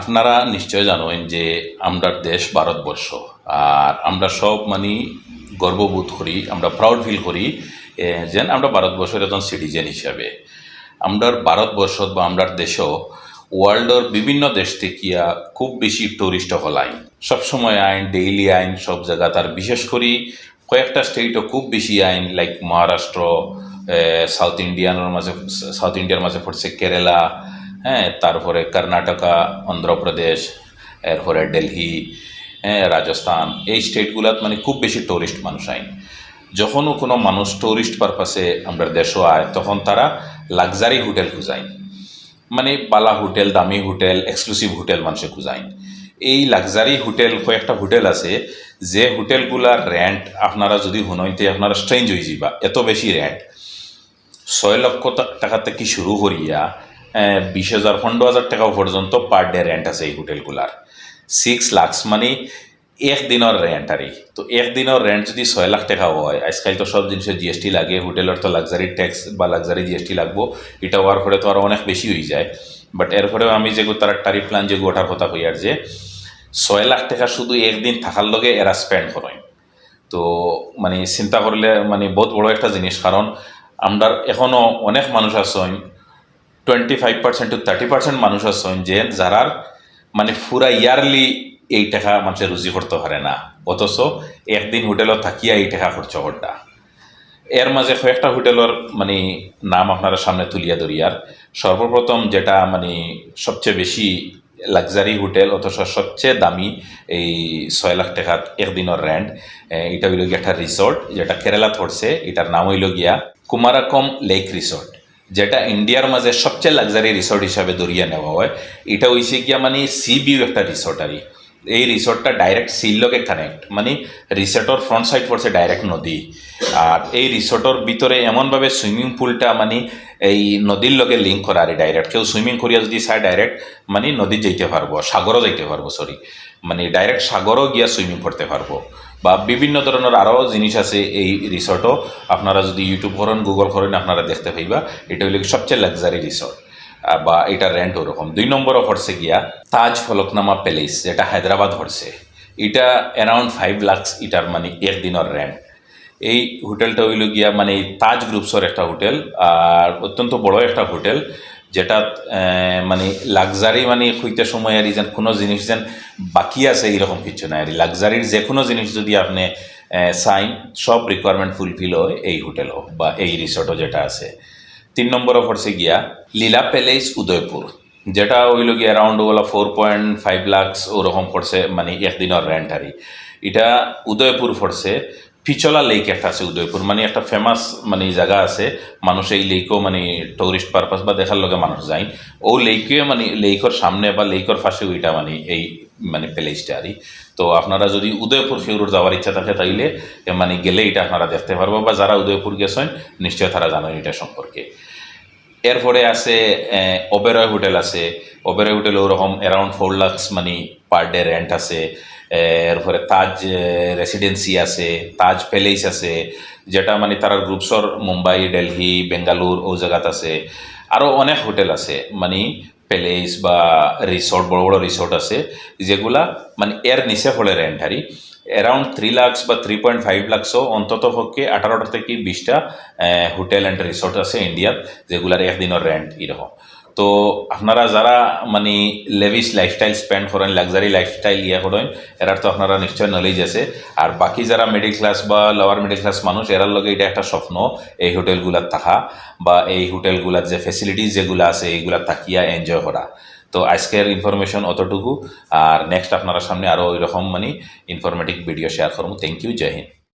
আপনারা নিশ্চয় জানেন যে আমরা দেশ ভারতবর্ষ। আর আমরা সব মানে গর্ববোধ করি, আমরা প্রাউড ফিল করি যেন আমরা ভারতবর্ষের একজন সিটিজেন হিসাবে। আমরা ভারতবর্ষ বা আমরা দেশও ওয়ার্ল্ডর বিভিন্ন দেশ থেকে খুব বেশি টুরিস্ট হল আইন সবসময় আইন ডেইলি আইন সব জায়গা তার বিশেষ করে। কয়েকটা স্টেটও খুব বেশি আইন লাইক মহারাষ্ট্র সাউথ ইন্ডিয়ানের মাঝে সাউথ ইন্ডিয়ার মাঝে পড়ছে কেরালা হ্যাঁ তারপরে কর্ণাটকা, অন্ধ্রপ্রদেশ, এরপরে দিল্লি হ্যাঁ রাজস্থান, এই স্টেটগুলোত মানে খুব বেশি টুরিস্ট মানুষ আইন। যখনও কোনো মানুষ টুরিস্ট পারপাসে আমরা দেশও আয়, তখন তারা লাক্সারি হোটেল খুঁজায় মানে বালা হোটেল দামি হোটেল এক্সক্লুসিভ হোটেল মানুষে খুঁজায় এই লাক্সারি হোটেল কয়েকটা হোটেল আছে, যে হোটেলগুলার রেন্ট আপনারা যদি শুনইতে আপনারা স্ট্রেঞ্জ হয়ে যাবা এত বেশি রেন্ট ছয় লক্ষ টাকা থেকে শুরু করিয়া বিশ হাজার পনেরো হাজার টাকা পর্যন্ত পার ডে রেন্ট আছে এই হোটেলগুলার। সিক্স লাখস মানে একদিনের রেন্ট আরই তো একদিনের রেন্ট যদি ছয় লাখ টাকা হয়, আজকাল তো সব জিনিসের জিএসটি লাগে, হোটেলের তো লাক্সারি ট্যাক্স বা লাক্সারি জিএসটি লাগবো, এটা হওয়ার পরে তো আরও অনেক বেশি হয়ে যায়। বাট এরপরেও আমি যে তারা টারিফ প্ল্যান যে ওঠার কথা হইয়ার যে, ছয় লাখ টাকা শুধু একদিন থাকার লগে এরা স্পেন্ড করেন। তো মানে চিন্তা করলে মানে বহুত বড় একটা জিনিস, কারণ আমরা এখনও অনেক মানুষ আছেন twenty five percent to thirty percent মানুষ আছেন যে যারার মানে পুরা ইয়ারলি এই টাকা মানুষের রুজি করতে পারে না। অথচ একদিন হোটেলত থাকিয়া এই টাকা খরচ করটা এর মাঝে কয়েকটা হোটেলের মানে নাম আপনারা সামনে তুলিয়া ধরিয়ার সর্বপ্রথম যেটা মানে সবচেয়ে বেশি লাক্সারি হোটেল, অথচ সবচেয়ে দামি এই ছয় লাখ টাকা একদিনের রেন্ট এটা হইল গিয়া একটা রিসোর্ট যেটা কেরালাত পড়ছে, এটার নাম হইল গিয়া কুমারাকম লেক রিসোর্ট যেটা ইন্ডিয়ার মাঝে সবচেয়ে লাক্সারি রিসোর্ট হিসাবে ধরিয়া নেওয়া হয়, এটা হইছে গিয়া মানে সি ভিউ একটা রিসোর্ট আরই এই রিসোর্টটা ডাইরেক্ট সির লগে কানেক্ট মানে রিসোর্টর ফ্রন্ট সাইড পড়ছে ডাইরেক্ট নদী। আর এই রিসোর্টর ভিতরে এমনভাবে সুইমিং পুলটা মানে এই নদীর লগে লিঙ্ক করা, আর ডাইরেক্ট কেউ সুইমিং করিয়া যদি চায় ডাইরেক্ট মানে নদী যাইতে পারব, সাগরও যাইতে পারব সরি মানে ডাইরেক্ট সাগরও গিয়া সুইমিং করতে পারব। বা বিভিন্ন ধরনের আরও জিনিস আছে এই রিসোর্টও আপনারা যদি ইউটিউব করেন গুগল করেন, আপনারা দেখতে পাইবা। এটা হইলে সবচেয়ে লাক্সারি রিসোর্ট বা এটা রেন্ট ওরকম। দুই নম্বরও হচ্ছে গিয়া, তাজ ফলকনামা প্যালেস যেটা হায়দ্রাবাদ হচ্ছে এটা অ্যারাউন্ড ফাইভ লাখস এটার মানে এক একদিনের রেন্ট এই হোটেলটা হইল গিয়া মানে তাজ গ্রুপসর একটা হোটেল আর অত্যন্ত বড় একটা হোটেল যেটা মানে লাক্সারি মানে হইতে সময় আর যেন কোনো জিনিস যেন বাকি আছে এইরকম কিছু নাই আর লাক্সারির যে কোনো জিনিস যদি আপনি সাইন সব রিকোয়ারমেন্ট ফুলফিল হয় এই হোটেলও বা এই রিসোর্টও যেটা আছে। তিন নম্বরও পড়ছে গিয়া লীলা প্যালেস উদয়পুর, যেটা হইল গিয়া অ্যারাউন্ড ওগুলো ফোর পয়েন্ট ফাইভ লাখস ওরকম পড়ছে মানে একদিনের রেন্ট আরই এটা উদয়পুর পড়ছে পিচলা লেক একটা আছে, উদয়পুর। মানে একটা ফেমাস মানে জায়গা আছে। মানুষ এই লেকও মানে টুরিস্ট পারপাস বা দেখার লগে মানুষ যায়। ও লেকে মানে লেকর সামনে বা লেকর পাশে ওইটা মানে এই মানে প্লেসটা আরই তো আপনারা যদি উদয়পুর ফিউরুর যাওয়ার ইচ্ছা থাকে তাইলে মানে গেলে এটা আপনারা দেখতে পারব। বা যারা উদয়পুর গেছেন নিশ্চয় তারা জানেন এটা সম্পর্কে। এরপরে আছে ওবেরয় হোটেল আছে। ওবেরয় হোটেল ওরকম অ্যারাউন্ড ফোর লাখস মানে পার ডে রেন্ট আছে এরপরে তাজ রেসিডেন্সি আছে, তাজ প্যালেস আছে, যেটা মানে তারার গ্রুপসর মুম্বাই দিল্লি বেঙ্গালুর ও জায়গাত আছে। আরও অনেক হোটেল আছে মানে প্যালেস বা রিসোর্ট বড় বড় রিসোর্ট আছে, যেগুলা মানে এর নিচে হলে রেন্ট আরই অ্যারাউন্ড থ্রি লাখস বা থ্রি পয়েন্ট ফাইভ লাখসও অন্তত পক্ষে আঠারোটা থেকে বিশটা হোটেল অ্যান্ড রিসোর্ট আছে ইন্ডিয়াত যেগুলার একদিনের রেন্ট এরকম। তো আপনারা যারা মানে লেভিস লাইফস্টাইল স্পেন্ড করেন লাক্সারি লাইফস্টাইল ইয়ে করেন এরার তো আপনারা নিশ্চয় নলেজ আছে। আর বাকি যারা মিডিল ক্লাস বা লোয়ার মিডিল ক্লাস মানুষ, এরার লগে এটা একটা স্বপ্ন, এই হোটেলগুলার থাকা বা এই হোটেলগুলার যে ফেসিলিটিস যেগুলো আছে, এইগুলা থাকিয়া এনজয় করা। তো আজকের ইনফরমেশন অতটুকু। আর নেক্সট আপনারা সামনে আরও ওইরকম মানে ইনফরমেটিভ ভিডিও শেয়ার করব। Thank you Joy Hind